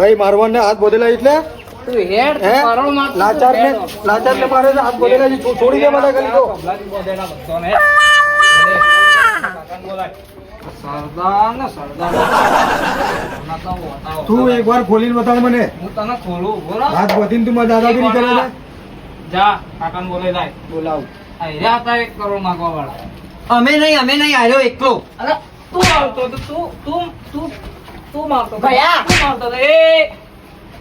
ભાઈ મારવાડ ને હાથ બોધેલા એટલે? એક વાર લાચાર ને લાચાર ને મારે હાથ બોધેલા છોડી દે મને કરી દો તો બતાવો. તું ખોલીને બતાવ મને. હું તને ખોલું હાથ બોધીને તું મારા દાદાગીરી કરે છે? જા કાકા બોલે જાય. બોલાવ. આ હતા એક કરોડ માંગવા વાળા અમે નહીં અમે નહીં આવ્યો એકલો. અરે તું આવતો તું તું તું તું તું મારતો. ભયા. તું મારતો એ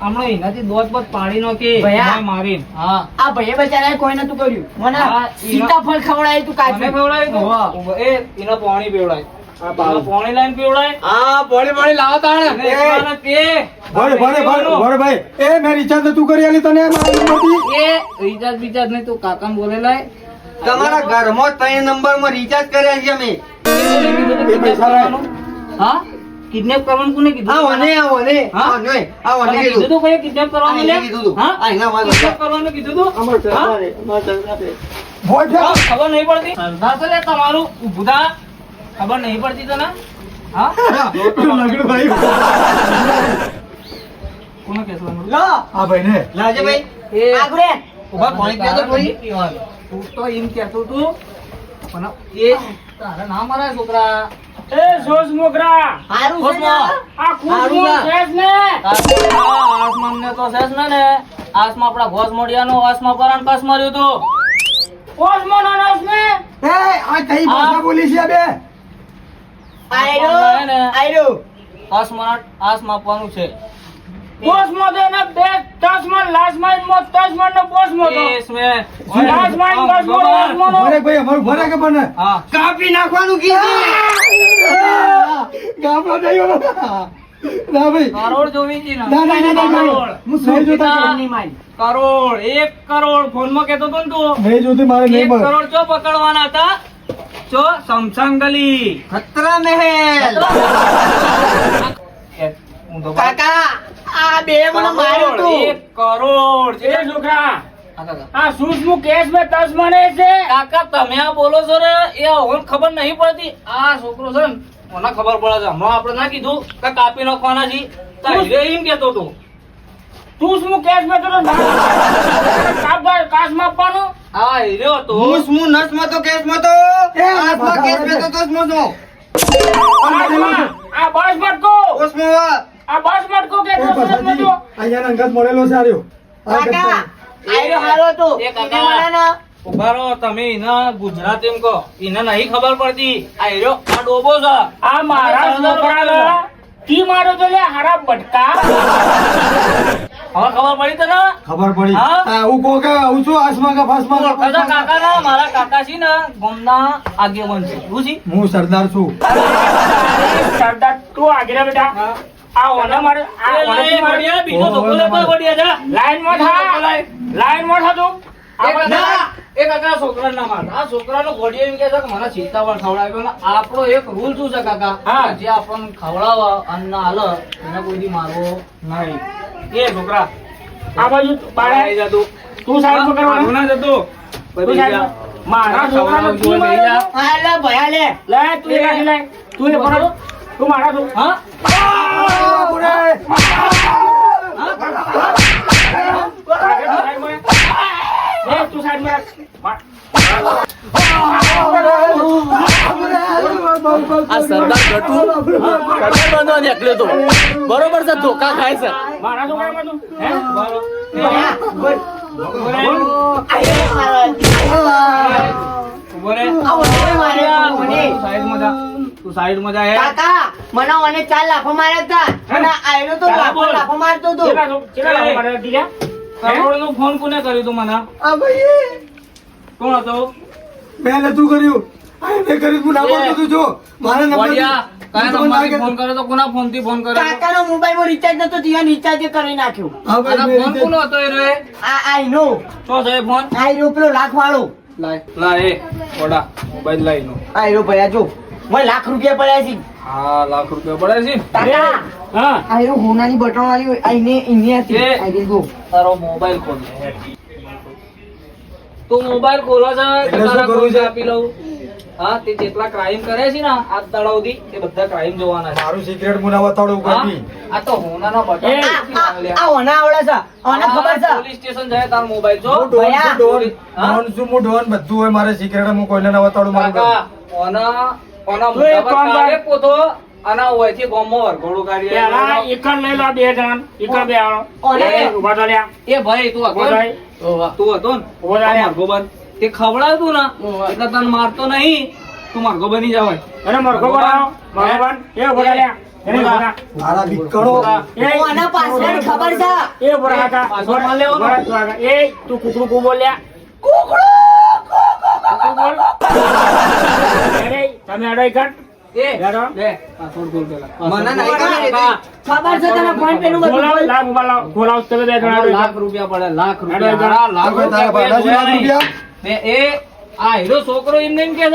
હમણાં એનાથી દોત બોત પાડી નો કે ભયા. મારી હા. આ ભાઈએ બચારા કોઈ નતું કર્યું. મને સીતાફળ ખવડાય તું કાચું. પીવડાવ્યું હોવા. એ એનો પાણી પીવડાય. પાણી લાઈન પીવડાય? હા પોણી પોણી લાવો તાણે અને એકલાને કે ભરે ભરે ભરે ભરે ભાઈ. એ મેં રિચાર્જ નતું કરી આલી તને એ રિચાર્જ બિચાર્જ નહીં તું કાકા બોલે લાય. તમારા ઘરમાં ત્રણ નંબરમાં રિચાર્જ કર્યા છે અમે. એ પૈસા હા? કિડનેપ કરવાનું કોને કીધું? આ વને આ વને હા? આ આ વને કીધું. તો તું કિડનેપ કરવાનું લે? કીધું તો. હા? આ એના વાંધો કિડનેપ કરવાનું કીધું તો? અમર? સરદારે, અમાર સરદારે. ભોય ખબર નહીં પડતી. સરદાર લે તમારું ઊભું ખબર નહીં પડતી તને? હા? લગડું ભાઈ કોને કેસ લાગુ? આ ભાઈ ને લાવજે ભાઈ. એ ઊભા પાણી પીવો તો થોડી તું તો એમ કહેતો તું પણ એ તારે ના મરાય છોકરા. એ મોગરા. હારું છે ને? આ ખુશબુ છે ને. આસમાન ને. તો છે ને ને. આસમાં આપણા ઘોસ મોડિયાનો આસમાં પરાણ પાસ માર્યું તું કોસમો નાનસ ને એ આ કઈ ભાષા બોલી છે બે? આયરો આયરો. આસમાન આસ માપવાનું છે. કોસમો દે ને બે દસમાં લાસ્ટમાં મો દસ નો ને તો ભાઈ અમારું ભરે કે બને કાપી નાખવાનું કીધું. ના ને ના ના ના ના, ના હું નહીં જોતા નહીં મારી કરોડ એક કરોડ ફોન કેતો તો ને તું નહીં જોતી મારે નહીં મળે કરોડ ચો પકડવાના હતા ચો સમસંગ ગલી ખતરા મહેલ એ, હું તો કાકા આ બે મને છે કાકા તમે આ બોલો છો ને એ હવે ખબર નહીં પડતી. આ છોકરો છે ને મને ખબર પડે છે. હમણાં આપણે ના કીધું કે કાપી નાખવાના છે તો હીરે એમ કેતો હતો. તું શું કેસ મે તો કાસમાં આપવાનું? આ હીરે હતો. હું શું નસમાં તો કેસમાં તો? કાસમાં કેસ ભાગા, તો શું શું આ બસ મટકો ઓસમો આ બસ મટકો કે અહીંયા અંગત મળેલો છે આર્યો. કાકા આર્યો હારો તો એ કાકા. એને મને ના ઊભા રહો તમે એના ગુજરાતી કહો. એને નહીં ખબર પડતી. આ હીરો આ ડોબો છે. આ મારા છોકરાને કી મારો તો લે હારા બટકા. હવે ખબર પડી તને? ખબર પડી. હા? હું કહું કે આવું છું આસમા કા ફાસમા કાકા કાકા ના મારા કાકા છે ને ગામના આગેવાન છે. શું છે? હું સરદાર છું. સરદાર તું આગળ બેટા. આ ઓને મારે આ એ મારે બીજો ઓહો, ધોકો લેતો ઓહો. જા. લાઈનમાં થા. લાઈનમાં થા તું. આપણો એક રૂલ શું છે કાકા? હા. જે આપણને ખવડાવવા અન્ન હાલે એને કોઈ મારવો નહીં. એ છોકરા આ બાજુ તું. ના જતો. મારા છોકરાનો ખવડાવવાનું કી જોઈ બેહી જા. મારો હા લે ભયા લે. લે તું એ રાખી લે. તું એ પકડ તું મારા તું હા? આ બુરે. આગળ તું સાઈડમાં લે તું સાઈડમાં રાખ. મા- આ સરદાર ગટુ કટર બનવા નીકળ્યો તો બરોબર છે ધોકા ખાય છે મારા છોકરામાં તું હે હે. મને મને ચાર લાફો માર્યા હતા અને તો લાફો લાફો મારતો હતો કરોડનો ફોન કોને કર્યો તું મને? આ ભાઈ કોણ હતો? મેં નતું કર્યું. આ એમને કર્યું તું. ના બોલતો તું જો. મારા નંબર કયા ફોન કર્યો તો? કોના ફોનથી ફોન કર્યો? કાકાનો મોબાઈલમાં રિચાર્જ નતો ત્યાં રિચાર્જ કરી નાખ્યો. હા ભાઈ, ફોન કોનો હતો એ રે? આ આઈ નો છે એ ફોન? આયરો પેલો લાખ વાળો લાય લાય એ વડા મોબાઈલ લાઈ નો આયરો ભયા જો. મને લાખ રૂપિયા પડ્યા છે. હા લાખ રૂપિયા પડ્યા છે. કાકા હા. આયરો હોનાની બટન વાળી આઈને ઇન્ડિયા થી આઈ આયરી ગો. તારો મોબાઈલ ખોલ. તો મોબાઈલ ખોલો છે શું તારા કોઈ છે? આપી લઉં. હા તે જેટલા ક્રાઇમ કરે છે ને આ સુધી એ બધા ક્રાઇમ જોવાના છે. મારું સિગરેટ મુના બતાડો? કોઈ આ તો હોનાનો બટન આ હોના આવડે છે. ઓને ખબર છે? પોલીસ સ્ટેશન જાય તાર મોબાઈલ જો. ભયા. ડોન. ડોન છું, હું ડોન. બધું હોય મારે સિગરેટ મુ કોઈને ન બતાડું મારું કાકા ઓના પોતો આના હોયથી ગોમમાં વરઘોડું કાઢી પેલા આવ્યો. લઈ લો બે જણ એક બે આવો. ઓને એ, ઊભા થા લ્યા. એ ભાઈ તું હતો. તું હતો ને? ઊભો બન તે ખવડાવતું ને. એટલે તને મારતો નહીં. તું માર્ગો બની જાવ એને મરઘો બનાવો. મરઘો બન. એ લ્યા. મારા બીકણો. એ, ખબર છે? તું આગળ. એ તું કુકડું કુ બોલ્યા. કુકડું તમે આ હીરો છોકરો એમને એમ કે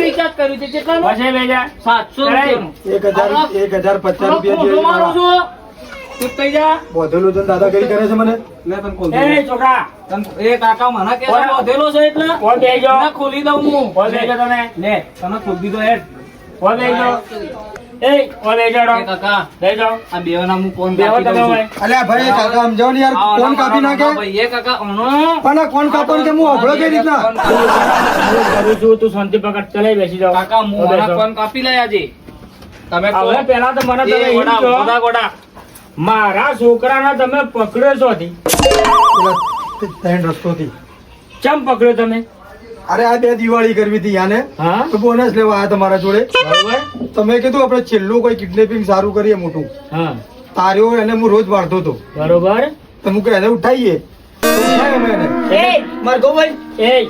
રિચાર્જ કર્યું છે કેટલાનું? પછી સાતસો એક હજાર પચાસ રૂપિયા ચૂપ થઈ જા. બોધેલો છે દાદાગીરી કરે છે મને? લે તને ખોલી એ છોકરા. તને- એ કાકા મને કે બોધેલો છે એટલે? બેહી જાઓ. ના ખોલી દઉં હું. બેહી જાઓ તમે. લે તને ખોલ દીધો હેડ. બેહી જાઓ. એ ઓય બેહી કાકા બેહી જાઓ. આ બેવના હું કોણ કાપી તમે દઉં છું. અલ્યા ભાઈ કાકા સમજાવો ને યાર આ કાપી નાખે? ભાઈ એ કાકા ઓનો પણ આ કાપવાનું કે હું અભળો કઈ રીતના? કરું છું તું શાંતિ પકડ ચલાઈ બેસી જાઓ. કાકા હું ઓય ફોન કાપી લે આજે? તમે પેલા તો મને તમે ગોડા, ગોડા. મારા છોકરાને તમે પકડ્યો છો થી ત્રણ રસ્તો રસ્તોથી. ચમ પકડ્યો તમે? અરે આ બે દિવાળી કરવી હતી યાને. હા? તો બોનસ લેવા આયા તમારા જોડે. બરોબર. તમે કીધું આપણે છેલ્લું કોઈ કિડનેપિંગ સારું કરીએ મોટું. હા. તાર્યો એને હું રોજ વાળતો હતો. બરોબર. તો હું કહે એને ઉઠાઈએ. મરઘો બોલ એ.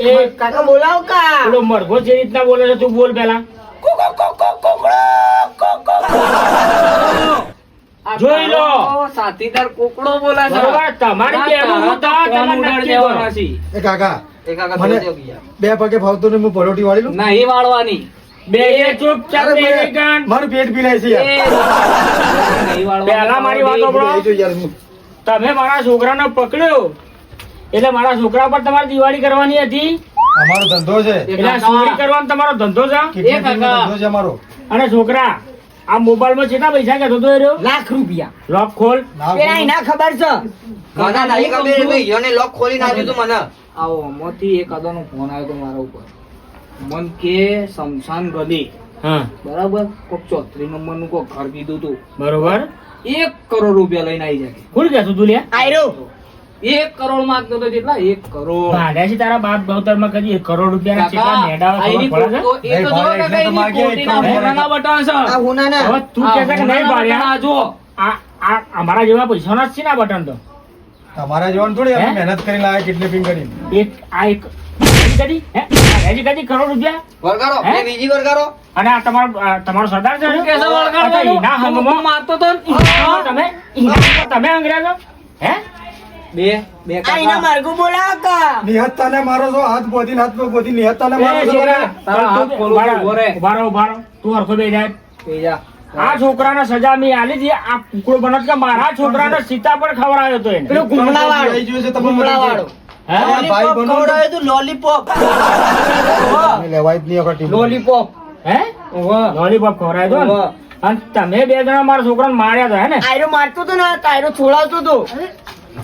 એ. કાકા બોલાવ કા? પેલો મરઘો જે રીતના બોલે છે તું બોલ પેલા. જોઈ લો. સાથીદાર કોકડો બોલે છે. તમારી બેનું હું તારા તમને નક્કી કરો. એ કાકા એ કાકા મને- જોઈ લો યાર. બે પગે ફાવતું ને હું વાળી લઉં? નહીં વાળવાની. બે એ ભાઈ, મારું પેટ પીલાય છે યાર. પહેલા મારી વાત સાંભળો. એ જો યાર હું. તમે મારા છોકરાને પકડ્યો. એટલે મારા છોકરા પર તમારે દિવાળી કરવાની હતી? અમારો ધંધો છે. એટલે ચોરી કરવાનો તમારો ધંધો છે? કિડનેપિંગ ધંધો છે અમારો? અને છોકરા આ મોબાઈલમાં કેટલા પૈસા કેતો તો રહ્યો? લાખ રૂપિયા. લોક ખોલ. પેલા એના ખબર છે? મને નહીં ખબર એટલે એને લોક ખોલી નાખ્યું તું મને. આવો અમોથી એક અદાનો ફોન આવ્યો તો મારા ઉપર. મન કે શમશાન ગલી. હા. બરાબર? કોક ચોત્રી નંબરનું કોક ઘર કીધું તું. બરોબર. એક કરોડ રૂપિયા લઈને આવી જાય કોણ કહેતું તું લે આયરો. એક કરોડ માંગતો હતો કેટલા એક કરોડ. ભાડ્યા છે તારા બાપ ભાવતરમાં કદી એક કરોડ રૂપિયા કોક તો- એ તો જો કાકા, એની કોટીના માગે બટન છે. આ હુના હવે તું આ કે નહીં ભાડ્યા? જો. આ આ અમારા જેવા પૈસાના જ છે ના બટન તો. તમારા જેવા થોડી? મહેનત કરીને લાયા કિડનેપિંગ કરીને. એક આ એક કદી હે? ભાડ્યા કદી કરોડ રૂપિયા? વરગારો એ બીજી વરગારો અને આ તમારો તમારો સરદાર છે? મારતો તો તમે? તમે અંગ્રેજો? હે? બે બે કાકા. મરઘો બોલાવ કા. નિહત્તાને મારો છો હાથ બોધી હાથ બોધી નિહત્તાને મારો એ છો છોકરા, તારા હાથ તું- ખોલું, ઊભા રહો, ઊભો રહે. ઊભા રહો, ઊભા રહો. તું હરખો બેહી જાય. બે જા. આ છોકરાને સજા મી આલી હતી આ કુકડો બનત કે મારા છોકરાને સીતા પર ખવડાયો તો એને. પેલો ગુમડા વાળો આવી જોયો છે તમે ગુમડા વાળો હે? ભાઈ બનો. ખવડાવ્યું તું લોલીપોપ લેવાય જ નહીં વખત લોલીપોપ હે? લોલીપોપ ખવડાયો તો અને તમે બે જણા મારા છોકરાને માર્યા હતા હે ને? આયરો મારતો તો ને આયરો છોડાવતો તો.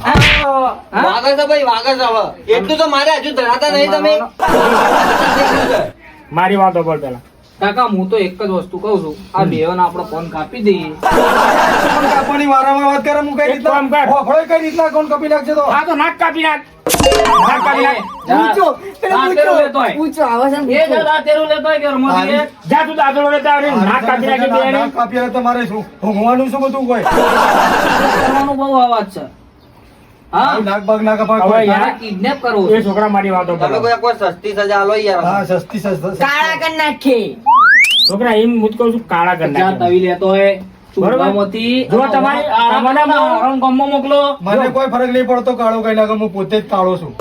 વાગર છે ભાઈ વાગર છે હવે. એટલું તો મારે હજુ ધરાતા નહીં તમે. મારી વાતો પર પેલા કાકા હું તો એક જ વસ્તુ કહું છું. આ બેવને આપણે ફોન કાપી દઈએ. કોણ કાપવાની વારામાં વાત કરે હું કઈ રીતના કર. કઈ રીતના કોણ કાપી નાખશે તો? હા તો નાક કાપી નાખ. નાક કાપી નાખ. હોય. છે એ દાદા તેરું લેતો હોય ઘરમાંથી એ. જા તું દાદરો લેતા આવને નાક કાપી નાખી નાક કાપી મારે શું ઊંઘવાનું શું બધું કોઈ કરવાનો બહુ અવાજ છે. હા નાક બાગ ના કપા હવે. યાર. કિડનેપ કરવો એ છોકરા મારી વાતો તમે કોઈ કોઈ સસ્તી સજા આલો યાર હા સસ્તી સસ્તી કાળા કરી નાખે છોકરા એમ હું કહું છું કાળા કરી નાખે. તવી લેતો હોય બરોબર. ચૂંટણીમાંથી જો તમારી- આરામ તમને કરો, હું- આરામ ગામમાં મોકલો. મને કોઈ ફરક નહીં પડતો કાળો કઈ નાખે હું પોતે જ કાળો છું.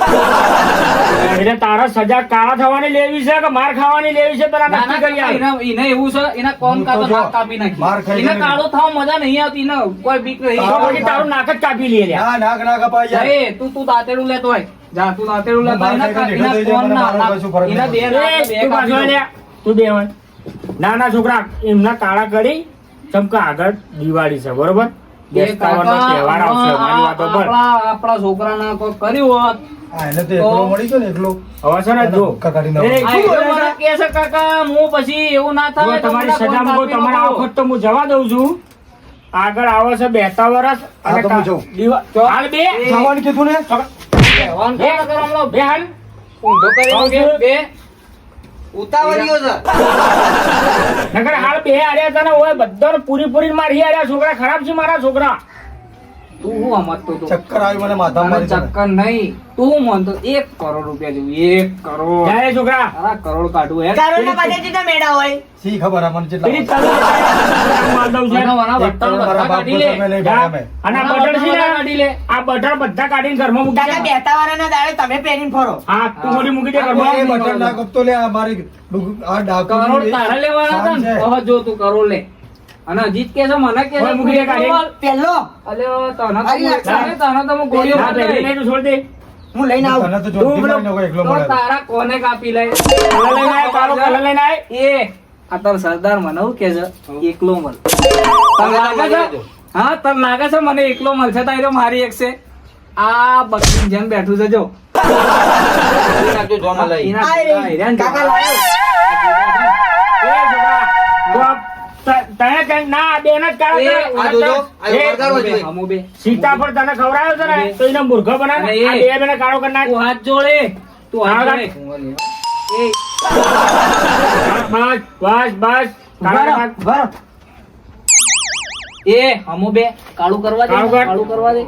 એટલે તારા સજા કાળા થવાની લેવી છે કે માર ખાવાની લેવી છે પેલા ના, ના, નક્કી કરી એને એવું છે એના કોણ હું તો કાપે જો, નાક કાપી નાખી. એને કાળો થવા મજા નહીં આવતી એને કોઈ બીક નહીં. તો પછી તારું નાક જ કાપી લે લ્યા. ના નાક ના કપાય યાર. તું તું દાંતેડું લેતો હોય. લેતા એના એના ના ના- એના બે બે તું. નાના છોકરા એમના કાળા કરી ચમકા આગળ દિવાળી છે બરોબર? આપણા આપણા છોકરાના કોઈ કર્યું હોત હા, એને તો એકલો મળી ગયો ને એકલો. હવે છે ને જો. ધક્કા કાઢી નાખો. એ, આ શું એટલે બોલે મને છે? કહે છે કાકા હું પછી એવું ના થાય તમારી મને ફોન સજા મૂકો કાપી તમારા આ નાખો. વખત તો હું જવા દઉં છું. આગળ આવે છે બેતા જવાનું કીધું ને? ઉતાવળીઓ છે. નકર હાલ બે હાર્યા તને ઓય બધાને પૂરી પૂરી મારી હાર્યા છોકરા ખરાબ છે મારા છોકરા. તું હું સમજતો હતો ચક્કર આવી મને માથા મારી ચક્કર નહીં. તું મન તો 1 કરોડ રૂપિયા જેવું 1 કરોડ. જાય છોકરા? તારા કરોડ કાઢું હે કરોડ ના પાસે જેટલા મેડા હોય. સી ખબર આ મને પેલી જેટલા તને માર દઉં છે. મને બટન બધા કાઢી લે. અને બટન સી કાઢી લે. આ બટન બધા કાઢીને ઘરમાં મૂકી દે. બેતા વાળાના દાડે તમે પહેરીને ફરો. હા તું મોડી મૂકી દે ઘરમાં. એ બટન ના કપતો લે આ મારી આ ડાકુ કરોડ તારા લેવાના હતા ને? જો તું કરોડ લે. અને હજી કે છે મને કે કાઢી. તને તો આઈ હું નાખ. તને તને તો હું ગોળીઓ મારી પહેરી દઈશ. નહીં તો છોડ દે. હું લઈને આવું. તને તો તું જોરથી પેલો- મારીને કોઈ એકલો મળે. તારા કોને કાપી લે? લઈને આય, કાળો કલર લઈને આય. એ આ તાર સરદાર મને કે છે? એકલો મળ તને લાગે છે? હા તને લાગે છે મને એકલો મળશે તારી મારી એક છે. આ બકરી જેમ બેઠું છે જો. લઈ. કાકા લાવ્યો કઈ- ના, બેન જ કાળો કરે. બે. સીતાફળ તને ખવડાયો છે ને તો એને મૂર્ખો બનાવે બે બેને કાળો કરી નાખ. હાથ જોડે. તું હાથ જોડે. બસ બસ બસ કાળો કરી નાખ. ભરો એ હમું બે. કાળું કરવા દે ને, કાળું કરવા દે.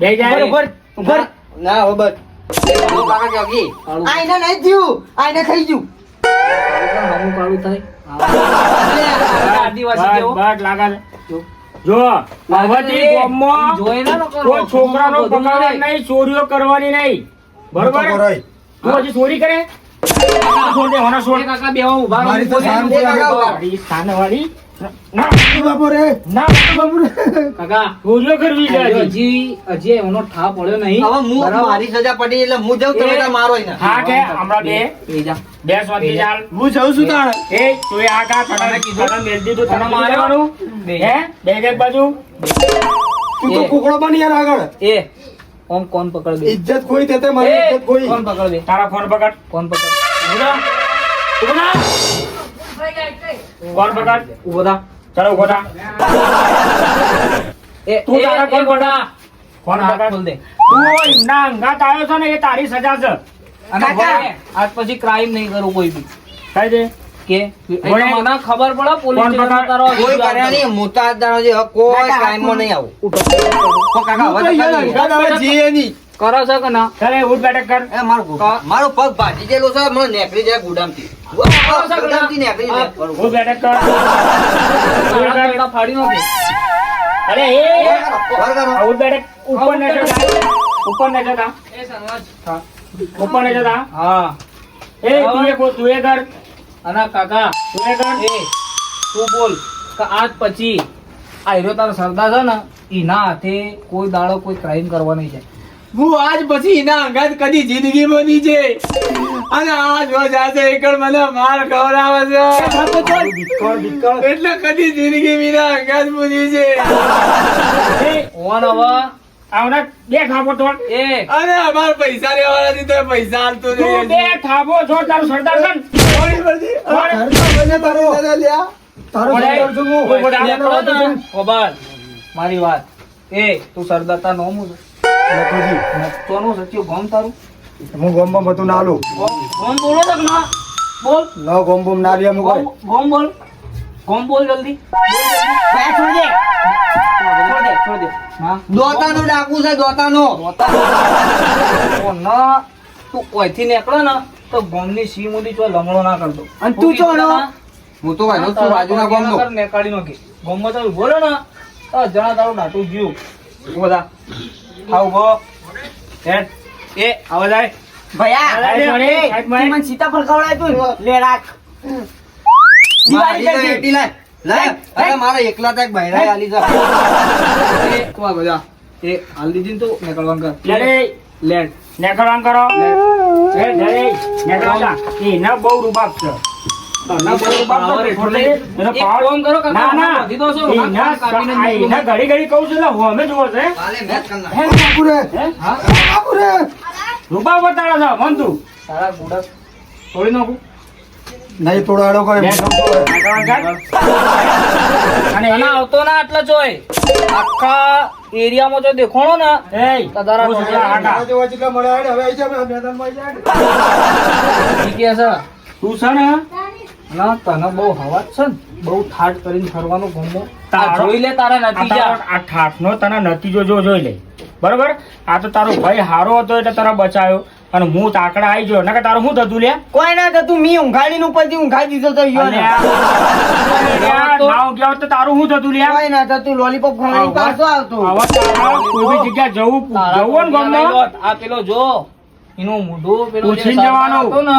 બે જાય. ના હવે બસ. કાકા નહીં થઈ ગયું. હમું કાળું થાય આદિવાસી જેવો. બસ લાગે જો. જો હવેથી ગામમાં નો કરો. કોઈ છોકરાનો પકડવા નહીં. નહીં ચોરીઓ કરવાની નહીં બરોબર તો હજી ચોરી કરે હું બરાબર? સજા પડી એટલે હું જાઉં છું તાણ એ તું એ તને કીધું? મેલ દીધું તને તને મારવાનું હે? બે એક બાજુ? તું તો કુકડો બની યાર આગળ. એ. ઓમ કોણ પકડ દે ઇજ્જત કોઈ તે મારી ઇજ્જત કોઈ કોણ પકડ દે તારા ફોન પકડ. કોણ પકડ? ઊભો થા. ઊભો થા. ફોન પકડ? ઊભો થા. ચાલો ઊભો થા. એ તું તારા કોણ બધા. ફોન હાથ પકડ? દે. તું એમના અંગાત આવ્યો છે ને એ તારી સજા છે. અને આજ પછી ક્રાઇમ નહીં કરું કોઈ બી. કઈ દે કે મને ખબર પડે પોલીસ? તારો કોઈ કર્યા નહીં મોટા કોઈ આવું. કાકા હવે કરી. જીએ નહીં. કરો છો કે ના? ચાલે ઉઠ બેઠક કર. એ મારો મારો પગ ભાજી ગયેલો છે મને નેકળી જાય ગુડામથી ગુડામથી નેકળી જાય. ઉઠ બેઠક કર. ફાડી નો અરે એ! ઉઠ બેઠક. ઉપર ને જતા ઉપર ને જતા એ સનવાજ. ઉપર ને જતા હા. એ તું એ તું એ કર. અના કાકા તું એ કર. એ તું બોલ કે આજ પછી આ હીરો તારો સરદાર છે ને એના હાથે કોઈ દાડો કોઈ ક્રાઇમ કરવા નહીં જાય હું આજ પછી એના અંગાત કદી જિંદગીમાં નહીં છે અને આ જો આજે એકડ મને માર ખવડાવે છે. એટલે કદી જિંદગી વિના અંગાત બની છે ઓન હવે. આવના બે થાપો છોડ એ. અને અમાર પૈસા લેવાના નથી તો પૈસા હાલતો તું બે નહીં તારું સરદાર તારો તારો છું હું. ખબર મારી વાત. એ તું સરદાર તા નોમું છે લખોજી, સોનું સચ્યું ગોમ તારું? હું ગોમમાં બધું ના લઉં ગોમ ગોમ બોલો તક ના બોલ. ન ગોમ બોમ ના લે અમુક ગોમ ગોમ બોલ. ગોમ બોલ જલ્દી. છોડ દે. છોડ દે છોડ દે. હા. દોતાનો ડાકુ છે દોતાનો. દોતાનો. ના. તું કોઈથી નીકળો ને તો ગોમની સી મુદી ચો લંગડો ના કરતો. અને તું ચો નો? હું તો વાંધો છું બાજુના ગામનો. નેકાળી નાખી. ગોમમાં ચાલ બોલો ને તો જણા તારું ડાટું ગયું બધા. ખાવ ગો એ આવો જાય ભયા. મને સીતાફળ ખવડાય તું. લે રાખ. દિવાળી મારી તો લાય. લાય. અરે મારા એકલા તક બહેરાઈ આલી છે એ તું બધા. એ હાલ દીધી તો નીકળવાનું કર. નેકળવાનું નેકળવાના બહુ રૂબાબ છે, એનો એના. એના ઘડી ઘડી કહું છું બતાડો મન તું. તારા ગુડા તોડી નાખું. નહીં. અને અને આવતો ના આટલો જોય આખા એરિયામાં જો દેખોણો ને એ તારા જેવા જેટલા મળ્યા હવે આવી જા મેદાનમાં આવી જા. ઈ છે તું છે ને ના તને બહુ હવા છે ને. બહુ ઠાઠ કરીને ફરવાનો ગમો. જોઈ લે તારા નતીજા. આ ઠાઠનો તને નતીજો જો જોઈ લે. બરોબર? આ તો તારો ભાઈ હારો હતો એટલે તારા બચાયો. અને હું તાકડા આવી ગયો. નકર તારું શું થતું લે? કોઈ ના થતું. મી ઊંઘાડી પછી ઊંઘાડી દીધો તો યો ને. તો તારું શું થતું લે? કોઈ ના થતું. લોલીપોપ ખાવાની પાછો આવતો. હવે તારા કોઈ બી જગ્યા જવું જવું ને લો. આ પેલો જો. એનું મોઢું પેલો પૂછીને સરદાર જવાનું. હતો ને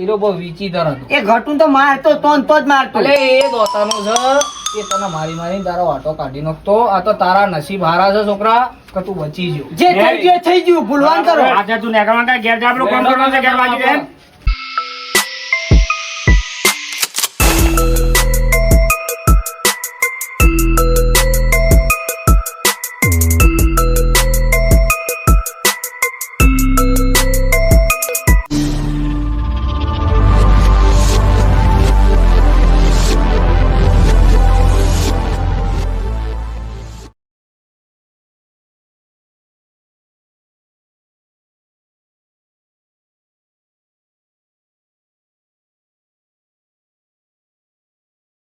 એનો બહુ વિચિતર હતો. એ ઘટું તો મારતો તો તો જ મારતો. એટલે એ દોતાનો છે. એ તને મારી મારી તારો આટો કાઢી નાખતો. આ તો તારા નસીબ હારા છે છોકરા કે તું બચી ગયો. જે થઈ ગયો થઈ ગયું. ભૂલવાન કરો. આજે તું નેકળવાનું કાંઈ ઘેર જા, આપણું કામ કરવાનું છે, ઘેર વાગી જાય.